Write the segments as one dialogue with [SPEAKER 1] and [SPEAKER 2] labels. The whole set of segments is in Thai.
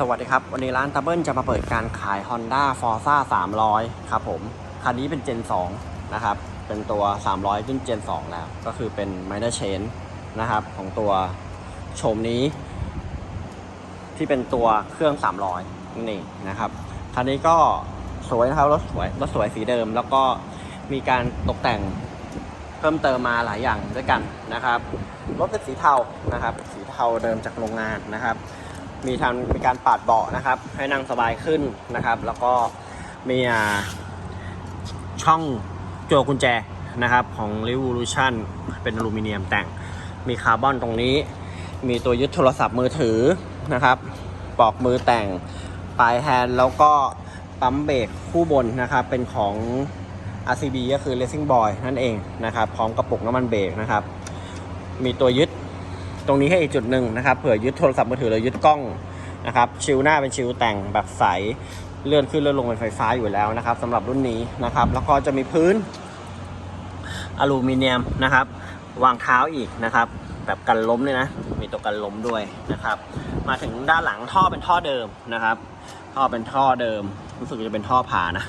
[SPEAKER 1] สวัสดีครับ วันนี้ร้านตับเบิลจะมาเปิดการขาย Honda Forza 300 ครับผม คันนี้เป็น Gen 2 นะครับ เป็นตัว 300รุ่น Gen 2 แล้ว ก็คือเป็น Minor Change นะครับ ของตัวโฉมนี้ ที่เป็นตัวเครื่อง 300 นี่นะครับ คันนี้ก็สวยนะครับ รถสวย รถสวยสีเดิม แล้วก็มีการตกแต่งเพิ่มเติมมาหลายอย่างด้วยกันนะครับ รถเป็นสีเทานะครับ สีเทาเดิมจากโรงงานนะครับ มีทางมีการปาดเบาะนะครับ ให้นั่งสบายขึ้นนะครับ แล้วก็มีช่องโจกุญแจนะครับของ Revolution เป็นอลูมิเนียมแต่งมีคาร์บอนตรงนี้ มีตัวยึดโทรศัพท์มือถือนะครับปลอกมือแต่งปลายแฮนด์แล้วก็ปั๊มเบรกคู่บนนะครับ เป็นของ RCB ก็คือ Racing Boy นั่นเองนะครับ พร้อมกระปุกน้ำมันเบรกนะครับ มีตัวยึด ตรงนี้ให้อีกจุดหนึ่งนะครับเผื่อยึดโทรศัพท์มือถือหรือยึดกล้องนะครับชิลหน้าเป็นชิลแต่งแบบใสเลื่อนขึ้นเลื่อนลงเป็นไฟฟ้าอยู่แล้วนะครับสำหรับรุ่นนี้นะครับแล้วก็จะมีพื้นอลูมิเนียมนะครับวางเท้าอีกนะครับแบบกันล้มเลยนะมีตัวกันล้มด้วยนะครับมาถึงด้านหลังท่อเป็นท่อเดิมนะครับท่อเป็นท่อเดิมรู้สึกจะเป็นท่อผ่านะ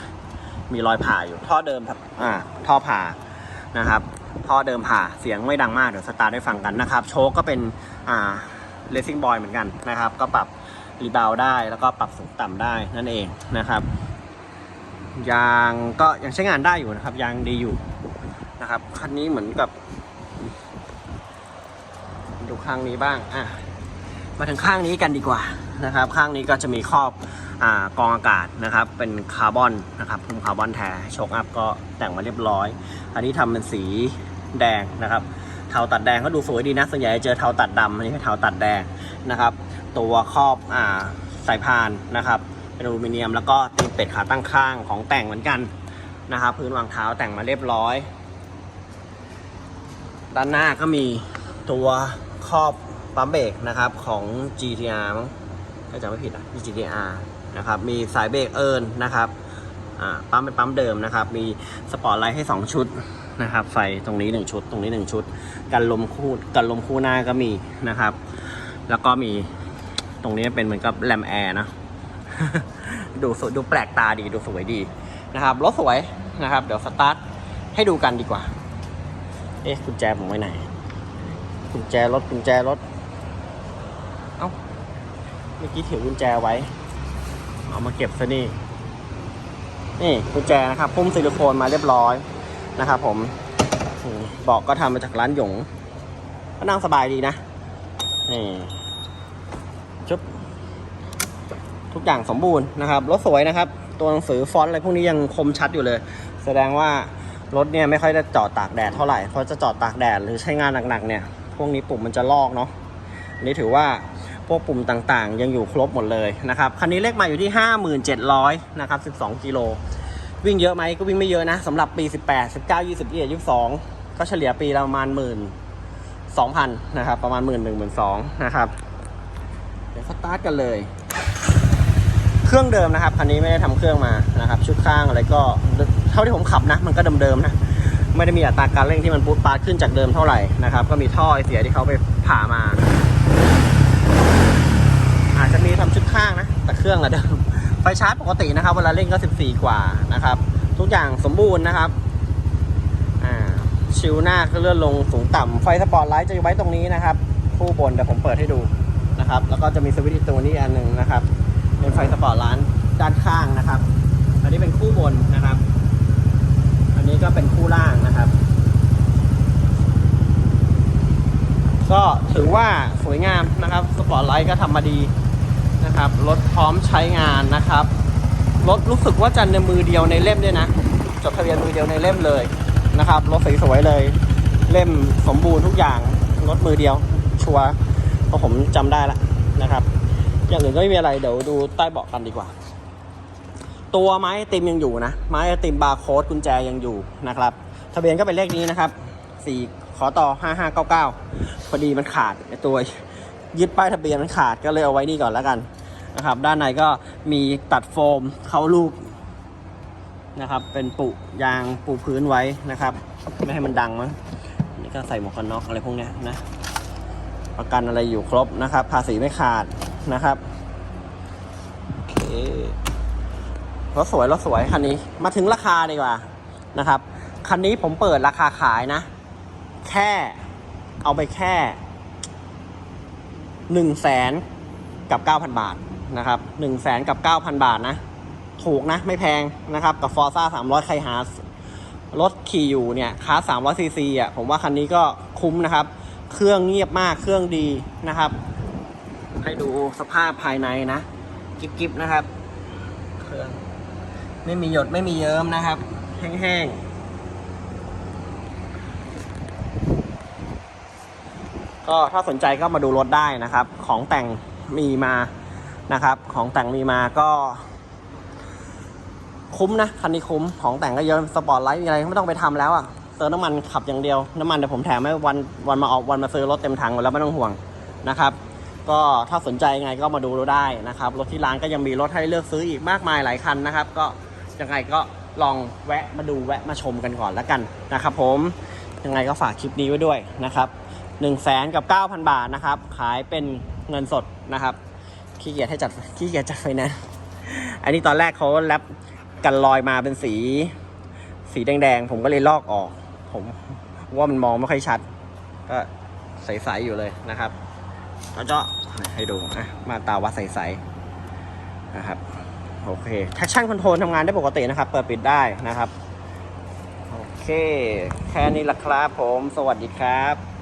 [SPEAKER 1] มีรอยผ่าอยู่ท่อเดิมครับอ่าท่อผ่านะครับ ท่อเดิมผ่าเสียงไม่ดังมากเดี๋ยวสตาร์ทได้ฟังกันนะครับ โชคก็เป็นอ่าเลสซิ่งบอยเหมือนกันนะครับ ก็ปรับรีบาวได้แล้วก็ปรับสูงต่ำได้นั่นเองนะครับ ยางก็ยังใช้งานได้อยู่นะครับ ยางดีอยู่นะครับคันนี้เหมือนกับดูข้างนี้บ้างอะมาถึงข้างนี้กันดีกว่านะครับ ข้างนี้ก็จะมีครอบ อกองอากาศนะครับ เป็นคาร์บอนนะครับพุ่มคาร์บอนแท้โชคอัพก็แต่งมาเรียบร้อย อันนี้ทำเป็นสีแดงนะครับ เทาตัดแดงก็ดูสวยดีนะ ส่วนใหญ่จะเจอเทาตัดดำอันนี้เป็นเทาตัดแดงนะครับ ตัวครอบอ่าสายพานนะครับเป็นอลูมิเนียม แล้วก็ตีนเป็ดขาตั้งข้างของแต่งเหมือนกันนะครับ พื้นวางเท้าแต่งมาเรียบร้อย ด้านหน้าก็มีตัวครอบปั๊มเบรกนะครับของ GTR มั้งถ้าจำไม่ผิดอะ GTR นะครับ มีสายเบรกเอิร์นนะครับปั๊มเป็นปั๊มเดิมนะครับ มีสปอร์ตไลท์ให้ 2 ชุดนะครับ ไฟตรงนี้ 1 ชุด ตรงนี้ 1 ชุด กันลมคู่กันลมคู่หน้าก็มีนะครับ แล้วก็มีตรงนี้เป็นเหมือนกับแลมแอร์นะ ดูสดูแปลกตาดี ดูสวยดีนะครับ รถสวยนะครับ เดี๋ยวสตาร์ทให้ดูกันดีกว่า เอ๊ะกุญแจผมไว้ไหน กุญแจรถกุญแจรถ เอ้า เมื่อกี้ถือกุญแจไว้ เอามาเก็บซะนี่นี่กุญแจนะครับพุ่มซิลิโคนมาเรียบร้อยนะครับผมอืมเบอกก็ทำมาจากร้านหยง ก็นั่งสบายดีนะนี่ชุบทุกอย่างสมบูรณ์นะครับรถสวยนะครับ ตัวหนังสือฟอนต์อะไรพวกนี้ยังคมชัดอยู่เลย แสดงว่ารถเนี่ยไม่ค่อยจะจอดตากแดดเท่าไหร่เพราะจะจอดตากแดดหรือใช้งานหนักๆเนี่ย พวกนี้ปุ่มมันจะลอกเนาะนนี้ถือว่า พวกปุ่มต่างๆ ยังอยู่ครบหมดเลยนะครับ คันนี้เลขมาอยู่ที่ 5700นะครับ12 กิโล วิ่งเยอะไหมก็วิ่งไม่เยอะนะสำหรับปี 18 19 20 21 22 ก็เฉลี่ยปีละประมาณหมื่นสองพันนะครับประมาณหมื่นหนึ่งหมื่นสองนะครับ เดี๋ยวสตาร์ทกันเลย เครื่องเดิมนะครับคันนี้ไม่ได้ทำเครื่องมานะครับ ชุดข้างอะไรก็เท่าที่ผมขับนะ มันก็เดิมๆนะไม่ได้มีอัตราการเร่งที่มันปุ๊บปาดขึ้นจากเดิมเท่าไหร่นะครับ ก็มีท่อไอเสียที่เขาไปผ่ามา อาจจะมีทำชุดข้างนะ แต่เครื่องอะเดิม ไฟชาร์จปกตินะครับ เวลาเร่งก็ 14 กว่านะครับ ทุกอย่างสมบูรณ์นะครับชิวหน้าก็เลื่อนลงสูงต่ำไฟสปอร์ตไลท์จะอยู่ไว้ตรงนี้นะครับ คู่บนเดี๋ยวผมเปิดให้ดูนะครับ แล้วก็จะมีสวิตช์ตัวนี้อันหนึ่งนะครับ เป็นไฟสปอร์ตร้านด้านข้างนะครับ อันนี้เป็นคู่บนนะครับ อันนี้ก็เป็นคู่ล่างนะครับก็ถือว่าสวยงามนะครับ สปอร์ตไลท์ก็ทำมาดี นะครับรถพร้อมใช้งานนะครับรถรู้สึกว่าจะในมือเดียวในเล่มด้วยนะจดทะเบียนมือเดียวในเล่มเลยนะครับรถสวยๆเลย เล่มสมบูรณ์ทุกอย่างรถมือเดียว ชัวร์เพราะผมจำได้ละนะครับ อย่างอื่นก็ไม่มีอะไรเดี๋ยวดูใต้เบาะกันดีกว่า ตัวไม้ติมยังอยู่นะ ไม้ติมบาร์โค้ดกุญแจยังอยู่นะครับ ทะเบียนก็เป็นเลขนี้นะครับ4ขอต่อ5599พอดีมันขาดตัว ยึดป้ายทะเบียนมันขาดก็เลยเอาไว้นี่ก่อนแล้วกันนะครับ ด้านในก็มีตัดโฟมเข้ารูปนะครับ เป็นปุยางปูพื้นไว้นะครับ ไม่ให้มันดังมั้งนี่ก็ใส่หมวกกันน็อกอะไรพวกเนี้ยนะ ประกันอะไรอยู่ครบนะครับ ภาษีไม่ขาดนะครับรถสวยรถสวยคันนี้ มาถึงราคาดีกว่านะครับคันนี้ผมเปิดราคาขายนะ แค่เอาไปแค่ หนึ่งแสนกับเก้าพันบาทนะครับหนึ่งแสนกับเก้าพันบาทนะ ถูกนะไม่แพงนะครับ กับฟอร์ซ่าสามร้อยใครหารถขี่อยู่เนี่ยคาสามร้อยซีซีอะผมว่าคันนี้ก็คุ้มนะครับ เครื่องเงียบมากเครื่องดีนะครับ ให้ดูสภาพภายในนะ กิบๆนะครับ เครื่อง ไม่มีหยดไม่มีเยิ้มนะครับ แห้งๆ ก็ถ้าสนใจก็มาดูรถได้นะครับ ของแต่งมีมานะครับ ของแต่งมีมาก็ คุ้มนะคันนี้คุ้มของแต่งก็เยอะสปอร์ตไลท์มีอะไรไม่ต้องไปทำแล้วอะ่ะเติมน้ำมันขับอย่างเดียวน้ำมันเดี๋ยวผมแถมให้วันวันมาออกวันมาซื้อรถเต็มถังหมดแล้วไม่ต้องห่วงนะครับ ก็ถ้าสนใจยังไงก็มาดูราได้นะครับ รถที่ร้านก็ยังมีรถให้เลือกซื้ออีกมากมายหลายคันนะครับ ก็ยังไงก็ลองแวะมาดูแวะมาชมกันก่อนแล้วกันนะครับ ผมยังไงก็ฝากคลิปนี้ไว้ด้วยนะครับ 1นึ่งแสนกับ9,000บาทนะครับ ขายเป็นเงินสดนะครับขี้เกียจให้จัดขี้เกียจจัดไฟแนนซ์อันนี้ตอนแรกเขาแรปกันลอยมาเป็นสี สีแดงๆ ผมก็เลยลอกออก ผมว่ามันมองไม่ค่อยชัด ก็ใสๆอยู่เลยนะครับแล้วก็ให้ดูอะมาตาวัดใสๆนะครับโอเค traction control ทำงานได้ปกตินะครับ เปิดปิดได้นะครับ โอเค แค่นี้ละครับผม สวัสดีครับ